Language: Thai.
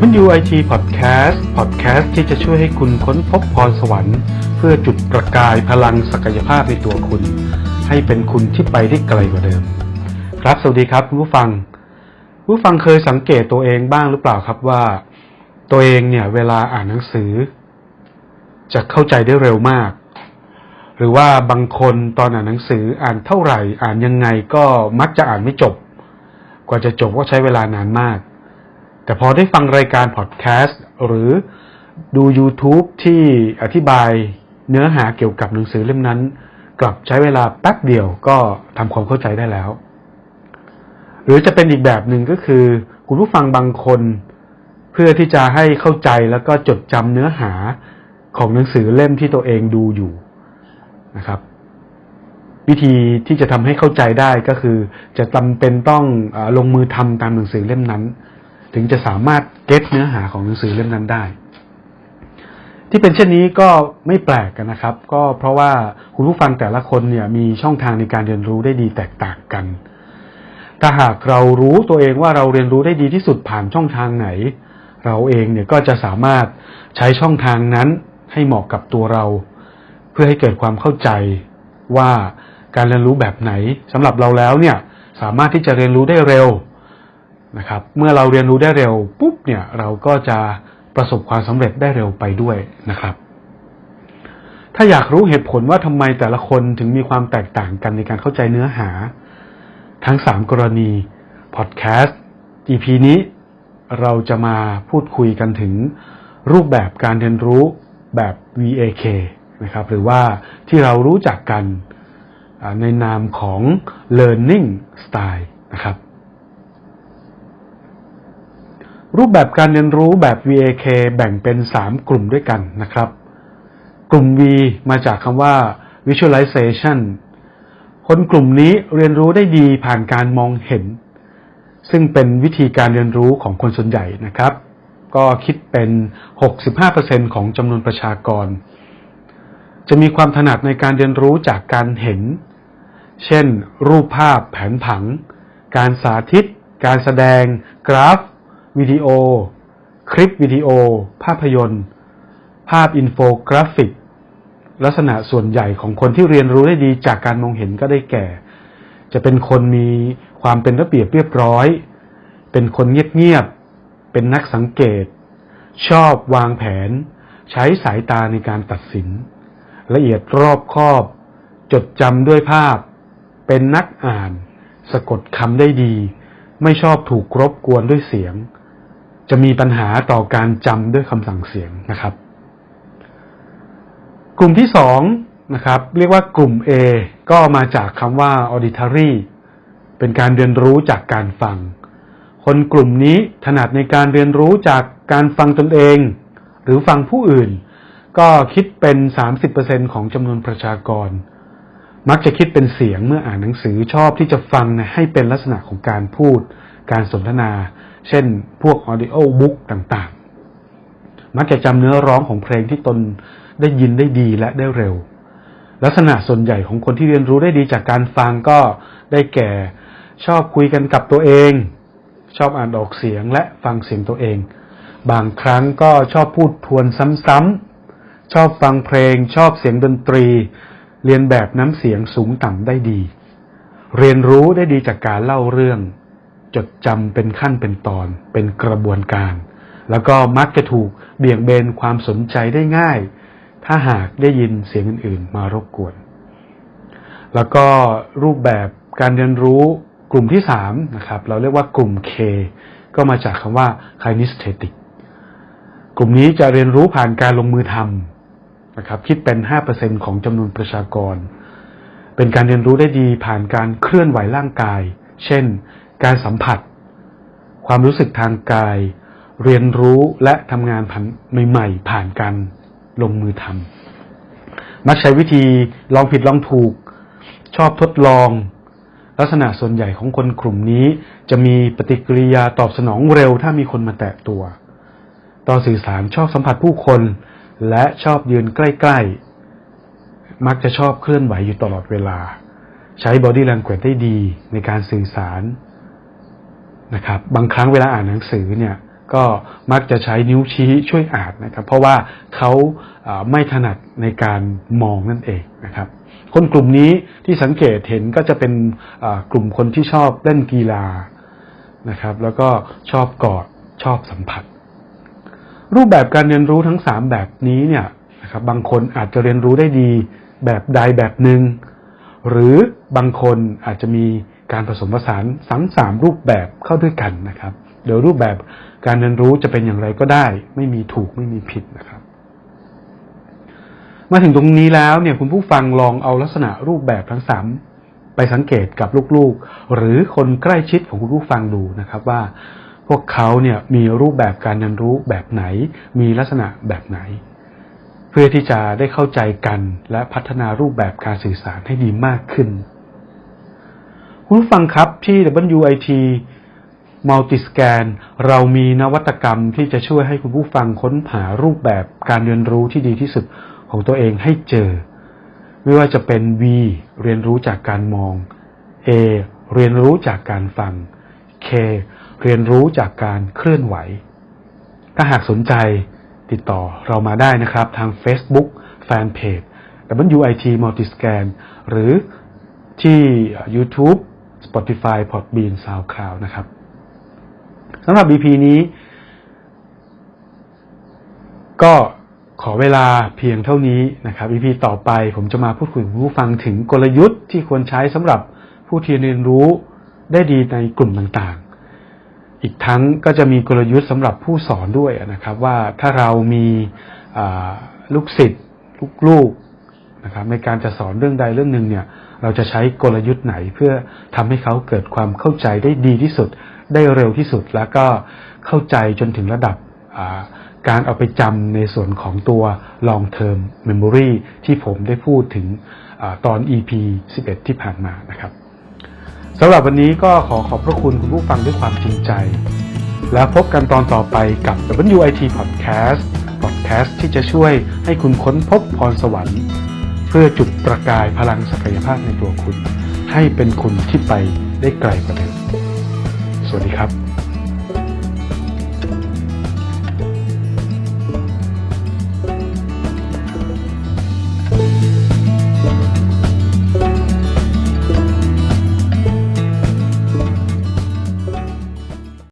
WIT Podcast Podcast ที่จะช่วยให้คุณค้นพบพรสวรรค์ เพื่อจุดประกายพลังศักยภาพในตัวคุณ ให้เป็นคุณที่ไปได้ไกลกว่าเดิม ครับสวัสดีครับคุณผู้ฟัง ผู้ฟังเคยสังเกตตัวเองบ้างหรือเปล่าครับว่า ตัวเองเนี่ยเวลาอ่านหนังสือ จะเข้าใจได้เร็วมาก หรือว่าบางคนตอนอ่านหนังสืออ่านเท่าไหร่ อ่านยังไงก็มักจะอ่านไม่จบ กว่าจะจบก็ใช้เวลานานมาก แต่พอได้ฟังรายการพอดแคสต์หรือดู YouTube ที่อธิบายเนื้อหาเกี่ยวกับหนังสือเล่มนั้น กลับใช้เวลาแป๊บเดียวก็ทำความเข้าใจได้แล้ว หรือจะเป็นอีกแบบหนึ่งก็คือ คุณผู้ฟังบางคน เพื่อที่จะให้เข้าใจแล้วก็จดจำเนื้อหาของหนังสือเล่มที่ตัวเองดูอยู่นะครับ วิธีที่จะทำให้เข้าใจได้ก็คือ จะจำเป็นต้องอลงมือทำตามหนังสือเล่มนั้น ถึงจะสามารถเก็ตเนื้อหาของหนังสือเล่มนั้นได้ ที่เป็นเช่นนี้ก็ไม่แปลกกันนะครับ ก็เพราะว่าคุณผู้ฟังแต่ละคนเนี่ยมีช่องทางในการเรียนรู้ได้ดีแตกต่างกัน ถ้าหากเรารู้ตัวเองว่าเราเรียนรู้ได้ดีที่สุดผ่านช่องทางไหน เราเองเนี่ยก็จะสามารถใช้ช่องทางนั้นให้เหมาะกับตัวเรา เพื่อให้เกิดความเข้าใจว่าการเรียนรู้แบบไหนสำหรับเราแล้วเนี่ยสามารถที่จะเรียนรู้ได้เร็ว นะครับ เมื่อเราเรียนรู้ได้เร็วปุ๊บเนี่ยเราก็จะประสบความสำเร็จได้เร็วไปด้วยนะครับ ถ้าอยากรู้เหตุผลว่าทำไมแต่ละคนถึงมีความแตกต่างกันในการเข้าใจเนื้อหา ทั้ง3กรณีพอดแคสต์ EP นี้เราจะมาพูดคุยกันถึงรูปแบบการเรียนรู้แบบ VAK นะครับ หรือว่าที่เรารู้จักกันในนามของ learning style นะครับ รูปแบบการเรียนรู้แบบ VAK แบ่งเป็น 3 กลุ่มด้วยกันนะครับ กลุ่ม V มาจากคำว่า visualization คนกลุ่มนี้เรียนรู้ได้ดีผ่านการมองเห็น ซึ่งเป็นวิธีการเรียนรู้ของคนส่วนใหญ่นะครับ ก็คิดเป็น 65%ของจำนวนประชากร จะมีความถนัดในการเรียนรู้จากการเห็น เช่น รูปภาพแผนผัง การสาธิต การแสดง กราฟ วิดีโอ คลิปวิดีโอ ภาพยนตร์ ภาพอินโฟกราฟิก ลักษณะส่วนใหญ่ของคนที่เรียนรู้ได้ดีจากการมองเห็นก็ได้แก่ จะเป็นคนมีความเป็นระเบียบเรียบร้อย เป็นคนเงียบๆ เป็นนักสังเกต ชอบวางแผน ใช้สายตาในการตัดสิน ละเอียดรอบคอบ จดจำด้วยภาพ เป็นนักอ่าน สะกดคำได้ดี ไม่ชอบถูกรบกวนด้วยเสียง จะมีปัญหาต่อการจำด้วยคำสั่งเสียงนะครับ กลุ่มที่สองนะครับ เรียกว่ากลุ่ม A ก็มาจากคำว่า auditory เป็นการเรียนรู้จากการฟัง คนกลุ่มนี้ถนัดในการเรียนรู้จากการฟังตนเอง หรือฟังผู้อื่น ก็คิดเป็น 30%ของจำนวนประชากร มักจะคิดเป็นเสียงเมื่ออ่านหนังสือชอบที่จะฟังให้เป็นลักษณะของการพูด การสนทนา เช่นพวก audio book ต่างๆ มักจะจำเนื้อร้องของเพลงที่ตนได้ยินได้ดีและได้เร็ว ลักษณะส่วนใหญ่ของคนที่เรียนรู้ได้ดีจากการฟังก็ได้แก่ ชอบคุยกันกับตัวเอง ชอบอ่านออกเสียงและฟังเสียงตัวเอง บางครั้งก็ชอบพูดทวนซ้ำๆ ชอบฟังเพลง ชอบเสียงดนตรี เรียนแบบน้ำเสียงสูงต่ำได้ดี เรียนรู้ได้ดีจากการเล่าเรื่อง จดจำเป็นขั้นเป็นตอน เป็นกระบวนการ แล้วก็มักจะถูกเบี่ยงเบนความสนใจได้ง่าย ถ้าหากได้ยินเสียงอื่น ๆ มารบกวน แล้วก็รูปแบบการเรียนรู้กลุ่มที่3นะครับ เราเรียกว่ากลุ่ม K ก็มาจากคำว่า kinesthetic กลุ่มนี้จะเรียนรู้ผ่านการลงมือทำนะครับ คิดเป็น 5%ของจำนวนประชากร เป็นการเรียนรู้ได้ดีผ่านการเคลื่อนไหวร่างกาย เช่น การสัมผัส ความรู้สึกทางกาย เรียนรู้และทำงานผ่านใหม่ๆ ผ่านการลงมือทำมักใช้วิธีลองผิดลองถูก ชอบทดลอง ลักษณะส่วนใหญ่ของคนกลุ่มนี้ จะมีปฏิกิริยาตอบสนองเร็วถ้ามีคนมาแตะตัวตอนสื่อสารชอบสัมผัสผู้คน และชอบยืนใกล้ ๆ มักจะชอบเคลื่อนไหวอยู่ตลอดเวลา ใช้ body language ได้ดีในการสื่อสาร นะครับ บางครั้งเวลาอ่านหนังสือเนี่ยก็มักจะใช้นิ้วชี้ช่วยอ่านนะครับ เพราะว่าเขาไม่ถนัดในการมองนั่นเองนะครับ คนกลุ่มนี้ที่สังเกตเห็นก็จะเป็นกลุ่มคนที่ชอบเล่นกีฬานะครับ แล้วก็ชอบกอดชอบสัมผัส รูปแบบการเรียนรู้ทั้ง 3 แบบนี้เนี่ยนะครับบางคนอาจจะเรียนรู้ได้ดีแบบใดแบบหนึ่งหรือบางคนอาจจะมี การผสมผสานทั้งสามรูปแบบเข้าด้วยกันนะครับ โดยรูปแบบการเรียนรู้จะเป็นอย่างไรก็ได้ ไม่มีถูกไม่มีผิดนะครับ มาถึงตรงนี้แล้วเนี่ยคุณผู้ฟังลองเอาลักษณะรูปแบบทั้งสามไปสังเกตกับลูกๆ หรือคนใกล้ชิดของคุณผู้ฟังดูนะครับว่า พวกเขาเนี่ยมีรูปแบบการเรียนรู้แบบไหน มีลักษณะแบบไหน เพื่อที่จะได้เข้าใจกันและพัฒนารูปแบบการสื่อสารให้ดีมากขึ้น คุณผู้ฟังครับที่ WIT Multiscan เรามีนวัตกรรมที่จะช่วยให้คุณผู้ฟังค้นหารูปแบบการเรียนรู้ที่ดีที่สุดของตัวเองให้เจอ ไม่ว่าจะเป็น V เรียนรู้จากการมอง A เรียนรู้จากการฟัง K เรียนรู้จากการเคลื่อนไหว ถ้าหากสนใจติดต่อเรามาได้นะครับทาง Facebook Fanpage WIT Multiscan หรือที่ YouTube Spotify Podbean SoundCloud นะครับสำหรับ EP นี้ ก็ขอเวลาเพียงเท่านี้นะครับ EP ต่อไปผมจะมาพูดคุยกับผู้ฟังถึงกลยุทธ์ที่ควรใช้สำหรับผู้ที่เรียนรู้ได้ดีในกลุ่มต่างๆ อีกทั้งก็จะมีกลยุทธ์สำหรับผู้สอนด้วยนะครับ ว่าถ้าเรามีลูกศิษย์ลูกๆนะครับในการจะสอนเรื่องใดเรื่องหนึ่งเนี่ย เราจะใช้กลยุทธ์ไหนเพื่อทำให้เขาเกิดความเข้าใจได้ดีที่สุด ได้เร็วที่สุด แล้วก็เข้าใจจนถึงระดับการเอาไปจำในส่วนของตัว long term memory ที่ผมได้พูดถึงอตอน EP 11 ที่ผ่านมานะครับสำหรับวันนี้ก็ขอขอบพระคุณคุณผู้ฟังด้วยความจริงใจ แล้วพบกันตอนต่อไปกับ WIT Podcast Podcast ที่จะช่วยให้คุณค้นพบพรสวรรค์ พื่อจุดประกายพลังศักยภาพในตัวคุณ ให้เป็นคุณที่ไปได้ไกลกว่าเดิม สวัสดีครับ